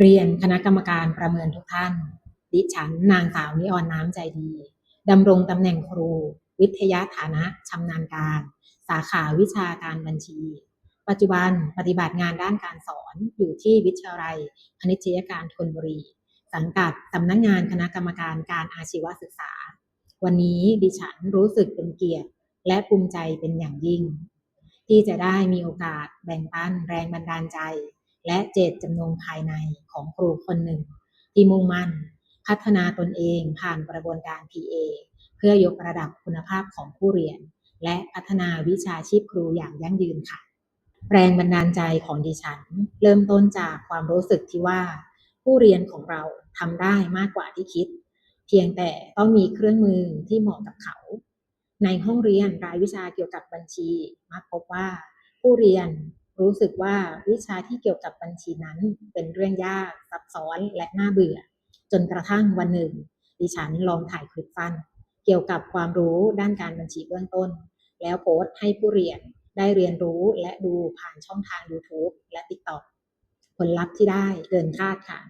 เรียนคณะกรรมการประเมินทุกท่าน ดิฉันนางสาวนิออนน้ำใจดีดำรงตำแหน่งครู วิทยาฐานะชำนาญการ สาขาวิชาการบัญชี ปัจจุบันปฏิบัติงานด้านการสอนอยู่ที่วิทยาลัยพณิชยการธนบุรี สังกัดสำนักงงานคณะกรรมการการอาชีวศึกษา วันนี้ดิฉันรู้สึกเป็นเกียรติ และภูมิใจเป็นอย่างยิ่ง ที่จะได้มีโอกาสแบ่งปันแรงบันดาลใจ และเจตจำนงภายในของครูคนหนึ่ง ที่มุ่งมั่น พัฒนาตนเองผ่านกระบวนการ PA เพื่อยกระดับคุณภาพของผู้เรียน และพัฒนาวิชาชีพครูอย่างยั่งยืนค่ะ แรงบันดาลใจของดิฉัน เริ่มต้นจากความรู้สึกที่ว่า ผู้เรียนของเราทำได้มากกว่าที่คิด เพียงแต่ต้องมีเครื่องมือที่เหมาะกับเขา ในห้องเรียนรายวิชาเกี่ยวกับบัญชี มักพบว่าผู้เรียน รู้สึกว่าวิชาที่เกี่ยวกับบัญชีนั้น เป็นเรื่องยากซับซ้อนและน่าเบื่อ จนกระทั่งวันหนึ่ง ดิฉันลองถ่ายคลิปสั้นเกี่ยวกับความรู้ด้านการบัญชีเบื้องต้น แล้วโพสต์ให้ผู้เรียนได้เรียนรู้และดูผ่านช่องทาง YouTube และ TikTok ผลลัพธ์ที่ได้เกินคาดค่ะ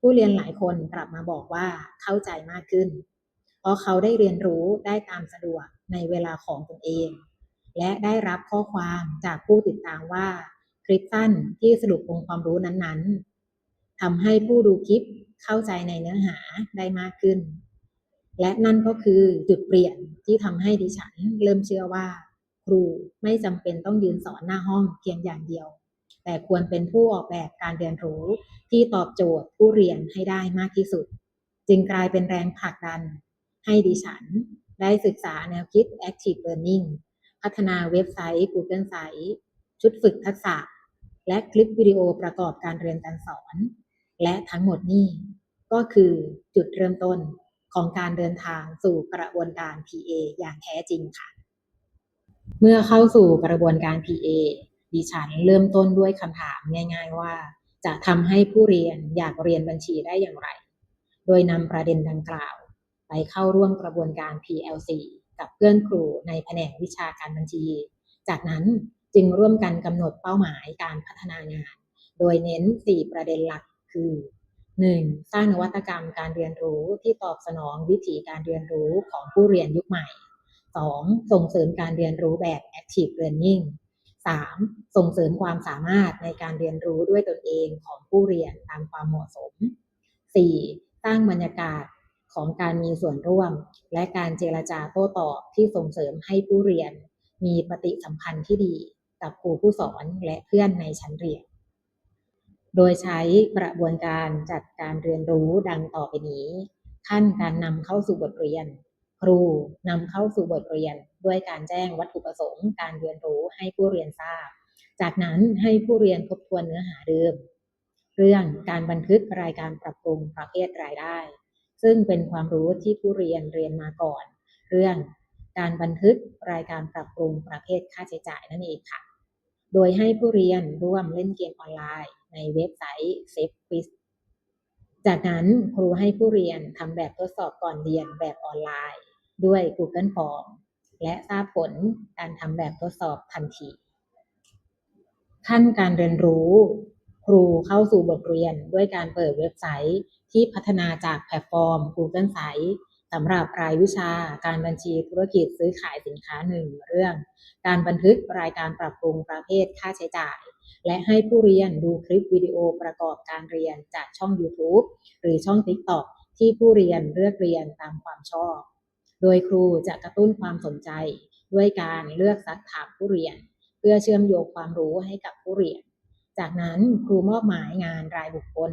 ผู้เรียนหลายคนกลับมาบอกว่าเข้าใจมากขึ้น เพราะเขาได้เรียนรู้ได้ตามสะดวกในเวลาของตนเอง และได้รับข้อความจากผู้ติดตามว่า คลิปสั้นที่สรุปองค์ความรู้นั้นๆทำให้ผู้ดูคลิปเข้าใจในเนื้อหาได้มากขึ้น และนั่นก็คือจุดเปลี่ยนที่ทำให้ดิฉันเริ่มเชื่อว่า ครูไม่จำเป็นต้องยืนสอนหน้าห้องเพียงอย่างเดียว แต่ควรเป็นผู้ออกแบบการเรียนรู้ที่ตอบโจทย์ผู้เรียนให้ได้มากที่สุด จึงกลายเป็นแรงผลักดัน ให้ดิฉันได้ศึกษาแนวคิด Active Learning พัฒนาเว็บไซต์ Google Sites ชุดฝึกทักษะ และคลิปวิดีโอประกอบการเรียนการสอน และทั้งหมดนี้ก็คือจุดเริ่มต้นของการเดินทางสู่กระบวนการ PA อย่างแท้จริงค่ะ เมื่อเข้าสู่กระบวนการ PA ดิฉันเริ่มต้นด้วยคำถามง่าย ๆ ว่า จะทำให้ผู้เรียนอยากเรียนบัญชีได้อย่างไร โดยนำประเด็นดังกล่าว ไปเข้าร่วมกระบวนการ PLC กับเพื่อนครูในแผนกวิชาการบัญชี จากนั้น จึงร่วมกันกำหนดเป้าหมายการพัฒนางาน โดยเน้น 4 ประเด็นหลักคือ 1. สร้างนวัตกรรมการเรียนรู้ที่ตอบสนองวิถีการเรียนรู้ของผู้เรียนยุคใหม่ 2. ส่งเสริมการเรียนรู้แบบ Active Learning 3. ส่งเสริมความสามารถในการเรียนรู้ด้วยตนเองของผู้เรียนตามความเหมาะสม 4. สร้างบรรยากาศของการมีส่วนร่วม และการเจรจาโต้ตอบที่ส่งเสริมให้ผู้เรียน มีปฏิสัมพันธ์ที่ดี กับครูผู้สอนและเพื่อนในชั้นเรียน โดยใช้กระบวนการจัดการเรียนรู้ดังต่อไปนี้ ขั้นการนำเข้าสู่บทเรียน ครูนำเข้าสู่บทเรียน ด้วยการแจ้งวัตถุประสงค์การเรียนรู้ให้ผู้เรียนทราบ จากนั้นให้ผู้เรียนทบทวนเนื้อหาเดิม เรื่องการบันทึกรายการปรับปรุงประเภทรายได้ ซึ่งเป็นความรู้ที่ผู้เรียนเรียนมาก่อน เรื่องการบันทึกรายการปรับปรุงประเภทค่าใช้จ่ายนั่นเองค่ะ โดยให้ผู้เรียนร่วมเล่นเกมออนไลน์ ในเว็บไซต์ Safe Quiz จากนั้นครูให้ผู้เรียนทำแบบทดสอบก่อนเรียนแบบออนไลน์ ด้วย Google Form และทราบผลการทำแบบทดสอบทันที ขั้นการเรียนรู้ ครูเข้าสู่บทเรียนด้วยการเปิดเว็บไซต์ที่พัฒนาจากแพลตฟอร์ม Google Sites สำหรับรายวิชาการบัญชีธุรกิจซื้อขายสินค้าหนึ่งเรื่อง การบันทึกรายการปรับปรุงประเภทค่าใช้จ่าย และให้ผู้เรียนดูคลิปวิดีโอประกอบการเรียนจากช่อง YouTube หรือช่อง TikTok ที่ผู้เรียนเลือกเรียนตามความชอบ โดยครูจะกระตุ้นความสนใจ ด้วยการเลือกซักถามผู้เรียน เพื่อเชื่อมโยงความรู้ให้กับผู้เรียน จากนั้นครูมอบหมายงานรายบุคคล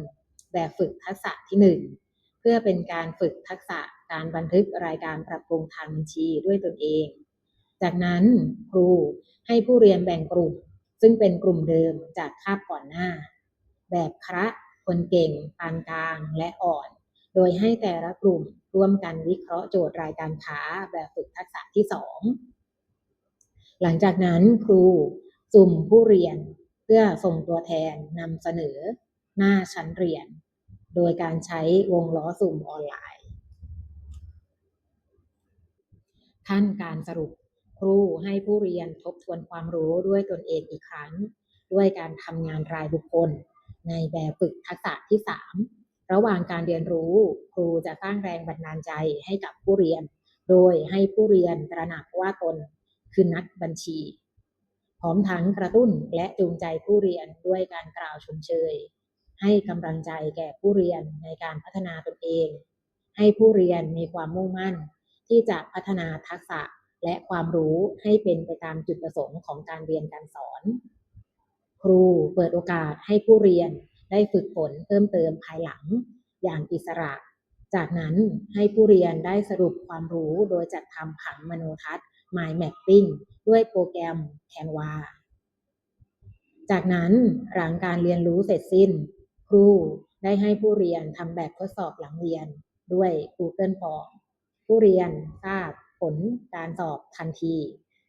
แบบฝึกทักษะที่ 1 เพื่อเป็นการฝึกทักษะการบันทึกรายการปรับปรุงทางบัญชีด้วยตนเอง จากนั้นครูให้ผู้เรียนแบ่งกลุ่ม ซึ่งเป็นกลุ่มเดิมจากคาบก่อนหน้า แบบคระคนเก่ง ปานกลาง และอ่อน โดยให้แต่ละกลุ่มร่วมกันวิเคราะห์โจทย์รายการค้าแบบฝึกทักษะที่ 2 หลังจากนั้นครูสุ่มผู้เรียนเพื่อส่งตัวแทนนำเสนอหน้าชั้นเรียน โดยการใช้วงล้อสุ่มออนไลน์ ขั้นการสรุปครูให้ผู้เรียนทบทวนความรู้ด้วยตนเองอีกครั้ง ด้วยการทำงานรายบุคคล ในแบบฝึกทักษะที่ 3 ระหว่างการเรียนรู้ ครูจะสร้างแรงบันดาลใจให้กับผู้เรียน โดยให้ผู้เรียนตระหนักว่าตนคือนักบัญชี พร้อมทั้งกระตุ้นและจูงใจผู้เรียนด้วยการกล่าวชมเชย ให้กำลังใจแก่ผู้เรียนในการพัฒนาตนเอง ให้ผู้เรียนมีความมุ่งมั่น ที่จะพัฒนาทักษะและความรู้ให้เป็นไปตามจุดประสงค์ของการเรียนการสอน ครูเปิดโอกาสให้ผู้เรียนได้ฝึกฝนเพิ่มเติมภายหลัง อย่างอิสระ จากนั้นให้ผู้เรียนได้สรุปความรู้โดยจัดทำผังมโนทัศน์ Mind Mapping ด้วยโปรแกรม Canva จากนั้นหลังการเรียนรู้เสร็จสิ้น รูได้ให้ผู้เรียนทำแบบทดสอบหลังเรียนด้วย Google Form ผู้เรียนทราบผลการสอบทันที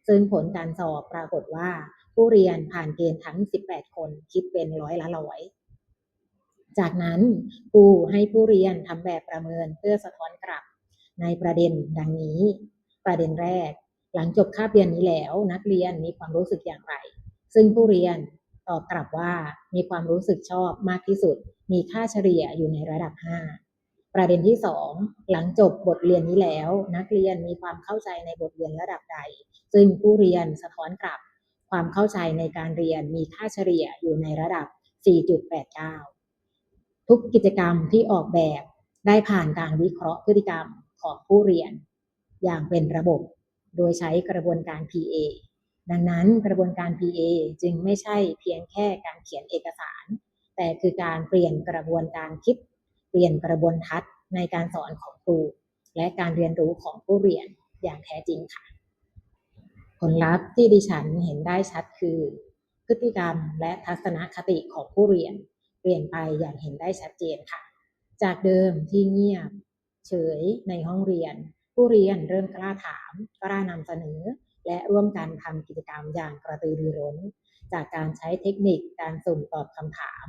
ซึ่งผลการสอบปรากฏว่า ผู้เรียนผ่านเกณฑ์ทั้ง 18 คนคิดเป็นร้อยละร้อย จากนั้นครูให้ผู้เรียนทำแบบประเมินเพื่อสะท้อนกลับในประเด็นดังนี้ ประเด็นแรก หลังจบคาบเรียนนี้แล้ว นักเรียนมีความรู้สึกอย่างไร ซึ่งผู้เรียน ตอบกลับว่ามีความรู้สึกชอบมากที่สุด มีค่าเฉลี่ยอยู่ในระดับ 5 ประเด็นที่ 2 หลังจบบทเรียนนี้แล้ว นักเรียนมีความเข้าใจในบทเรียนระดับใด ซึ่งผู้เรียนสะท้อนกลับ ความเข้าใจในการเรียนมีค่าเฉลี่ยอยู่ในระดับ 4.89 ทุกกิจกรรมที่ออกแบบได้ผ่านการวิเคราะห์พฤติกรรมของผู้เรียน อย่างเป็นระบบ โดยใช้กระบวนการ PA ดังนั้นกระบวนการ PA จึงไม่ใช่เพียงแค่การเขียนเอกสาร แต่คือการเปลี่ยนกระบวนการคิด เปลี่ยนกระบวนทัศน์ในการสอนของครู และการเรียนรู้ของผู้เรียนอย่างแท้จริงค่ะ ผลลัพธ์ที่ดิฉันเห็นได้ชัดคือ พฤติกรรมและทัศนคติของผู้เรียน เปลี่ยนไปอย่างเห็นได้ชัดเจนค่ะ จากเดิมที่เงียบ เฉยในห้องเรียน ผู้เรียนเริ่มกล้าถามกล้านำเสนอ และร่วมกันทำกิจกรรมอย่างกระตือรือร้น จากการใช้เทคนิคการสุ่มตอบคำถาม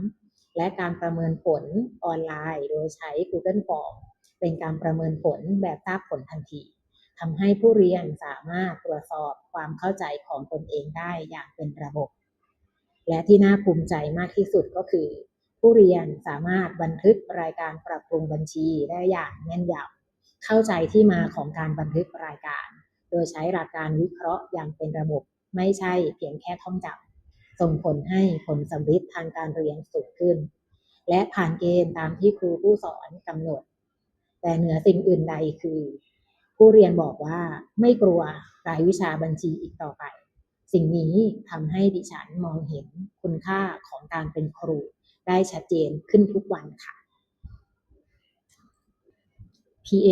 และการประเมินผลออนไลน์ โดยใช้ Google Form เป็นการประเมินผลแบบทราบผลทันทีทำให้ผู้เรียนสามารถตรวจสอบความเข้าใจของตนเองได้อย่างเป็นระบบ และที่น่าภูมิใจมากที่สุดก็คือ ผู้เรียนสามารถบันทึกรายการปรับปรุงบัญชีได้อย่างแม่นยำเข้าใจที่มาของการบันทึกรายการ ดยใช้หลักการวิเคราะห์อย่างเป็นระบบไม่ใช่เพียงแค่ท่องจำส่งผลให้ผลสำลิดทางการเรียนสูงขึ้น และผ่านเกณฑ์ตามที่ครูผู้สอนกำหนด แต่เหนือสิ่งอื่นใดคือ ผู้เรียนบอกว่าไม่กลัวรายวิชาบัญชีอีกต่อไป สิ่งนี้ทำให้ดิฉันมองเห็นคุณค่าของการเป็นครูได้ชัดเจนขึ้นทุกวันค่ะ PA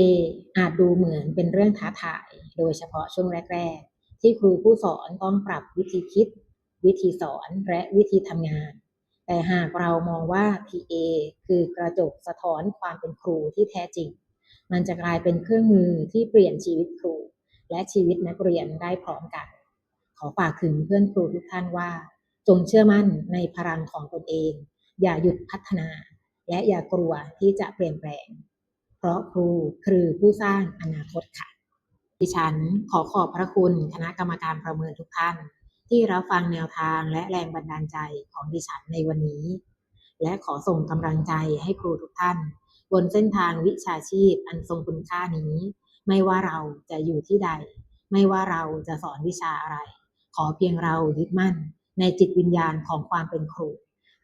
อาจดูเหมือนเป็นเรื่องท้าทาย โดยเฉพาะช่วงแรก ๆ ที่ครูผู้สอนต้องปรับวิธีคิด วิธีสอนและวิธีทำงาน แต่หากเรามองว่า PA คือกระจกสะท้อนความเป็นครูที่แท้จริง มันจะกลายเป็นเครื่องมือที่เปลี่ยนชีวิตครู และชีวิตนักเรียนได้พร้อมกัน ขอฝากถึงเพื่อนครูทุกท่านว่า จงเชื่อมั่นในพลังของตนเอง อย่าหยุดพัฒนา และอย่ากลัวที่จะเปลี่ยนแปลง เพราะครูคือผู้สร้างอนาคตค่ะ ดิฉันขอขอบพระคุณคณะกรรมการประเมินทุกท่าน ที่รับฟังแนวทางและแรงบันดาลใจของดิฉันในวันนี้ และขอส่งกำลังใจให้ครูทุกท่าน บนเส้นทางวิชาชีพอันทรงคุณค่านี้ ไม่ว่าเราจะอยู่ที่ใด ไม่ว่าเราจะสอนวิชาอะไร ขอเพียงเรายึดมั่นในจิตวิญญาณของความเป็นครู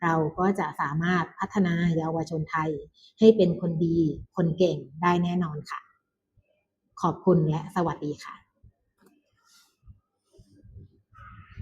เราก็จะสามารถพัฒนาเยาวชนไทย ให้เป็นคนดี คนเก่งได้แน่นอนค่ะ ขอบคุณและสวัสดีค่ะ